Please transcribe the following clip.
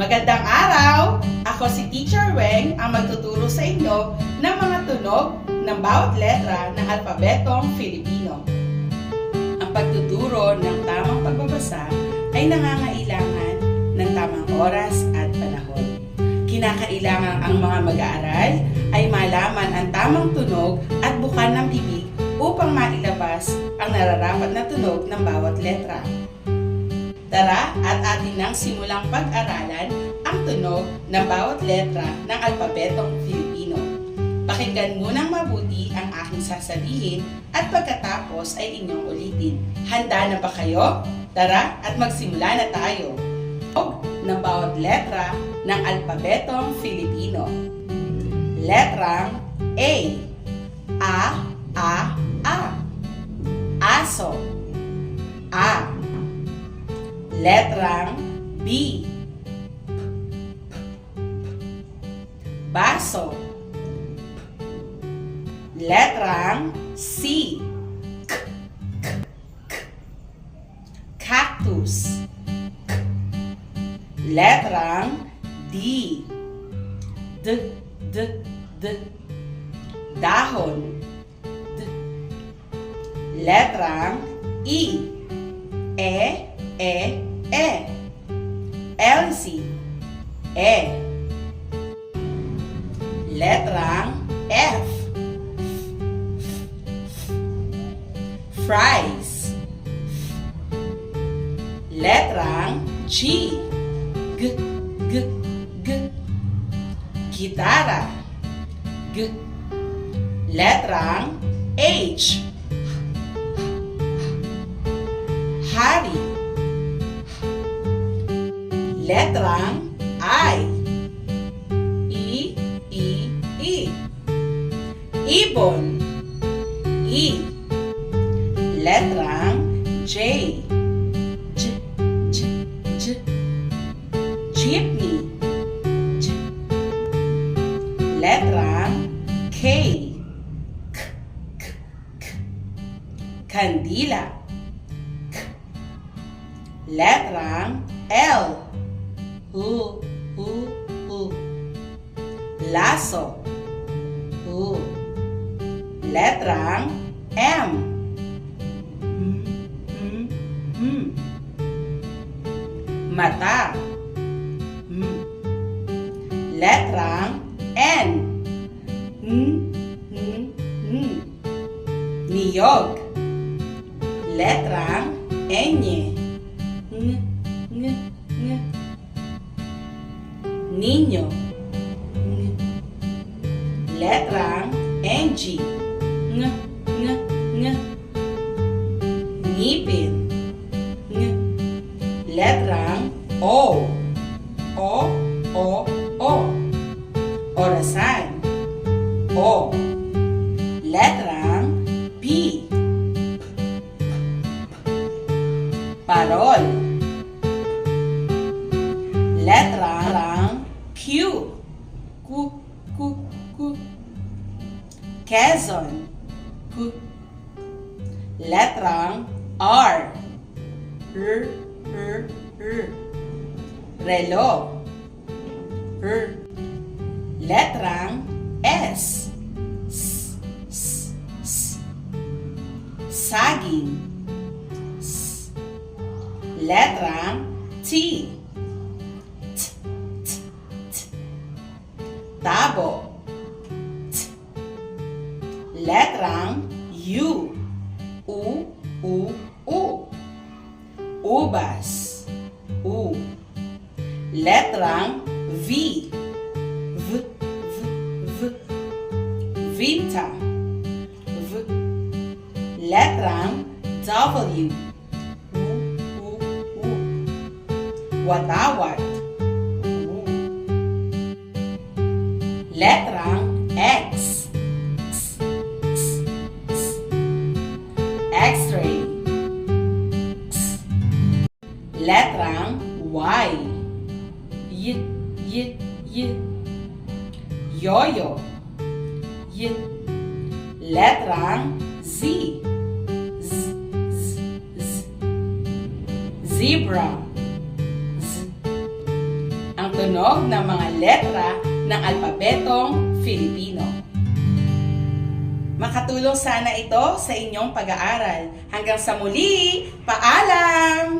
Magandang araw! Ako si Teacher Weng ang magtuturo sa inyo ng mga tunog ng bawat letra ng alpabetong Filipino. Ang pagtuturo ng tamang pagbabasa ay nangangailangan ng tamang oras at panahon. Kinakailangan ang mga mag-aaral ay malaman ang tamang tunog at bukan ng bibig upang mailabas ang nararapat na tunog ng bawat letra. Tara at atin nang simulang pag-aralan ang tunog ng bawat letra ng alpabetong Filipino. Pakinggan munang mabuti ang aking sasabihin at pagkatapos ay inyong ulitin. Handa na ba kayo? Tara at magsimula na tayo. Tunog ng bawat letra ng alpabetong Filipino. Letrang Letrang B. Baso. Letrang C. Cactus. Letrang D. D, D, D. Dahon. D. Letrang E. E, E, E. Elsie. E. Letrang F. Fries. Letrang G. G, G, G. Gitara. G. Letrang H. Letrang I. I, I, I. Ibon. I. Letrang J. J, J, J. Jeepney. J. Letrang K. K, K, K. Kandila. K. Letrang L. Hu, hu, hu. Laso. Hu. Letrang M. Hmm, hmm, hmm. Mata. Hmm. Letrang N. Hmm, hmm, hmm. Niyog. Letrang NG. Ng, ng, ng. Ngipin. Ng. Letrang O. O, O, O. Orasan. O. Letrang P. Parol. Quezon. Letrang R. R, R, R. Relo. R. Letrang S. S, S, S. Saging. S. Letrang T. T, T, T. Tabo. Letrang U. U, U, U. Ubas. U. Letrang V. V, V, V. Vita. V. Letrang W. U, U, U. Watawat. U. Letrang Letrang Y. Y, Y, Y. Yoyo. Y. Letrang Z. Z, Z, Z. Zebra. Z. Ang tunog ng mga letra ng alpabetong Filipino. Makatulong sana ito sa inyong pag-aaral. Hanggang sa muli, paalam!